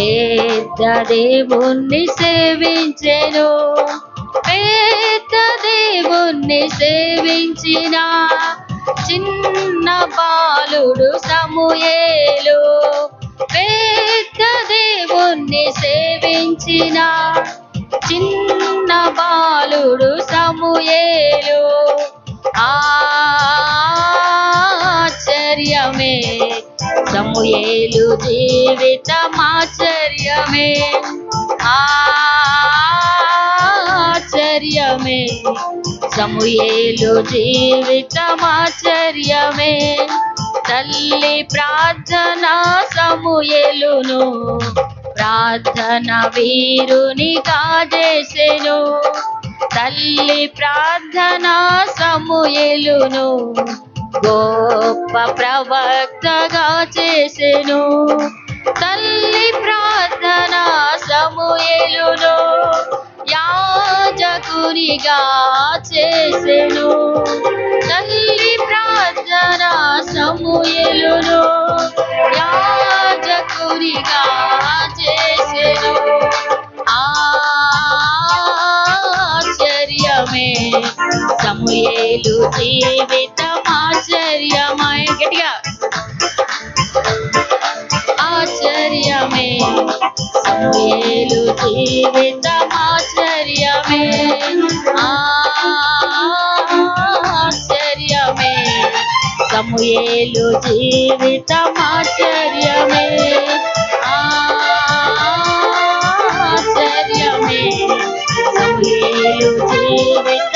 పెద్ద దేవుణ్ణి సేవించెను. పెద్ద దేవుణ్ణి సేవించిన చిన్న బాలుడు సమూయేలు. పెద్ద దేవుణ్ణి సేవించిన చిన్న బాలుడు సమూయేలు. సమూయేలు జీవితమాశ్చర్యమే ఆశ్చర్యమే సమూయేలు జీవితమాశ్చర్యమే తల్లి ప్రార్థన సమూయేలును ప్రార్థన వీరుని కాజేసెను. తల్లి ప్రార్థన సమూయేలును గొప్ప ప్రవక్తగా చేసెను. తల్లి ప్రార్థన సమూయేలును యాజకునిగా చేసెను. తల్లి ప్రార్థన సమూయేలును యాజకునిగా చేసెను. ఆశ్చర్యమే సమూయేలు జీవిత సమూయేలు జీవితం ఆశ్చర్యమే ఆశ్చర్యమే సమూయేలు జీవితం ఆశ్చర్యమే ఆశ్చర్యమే సమూయేలు జీవితం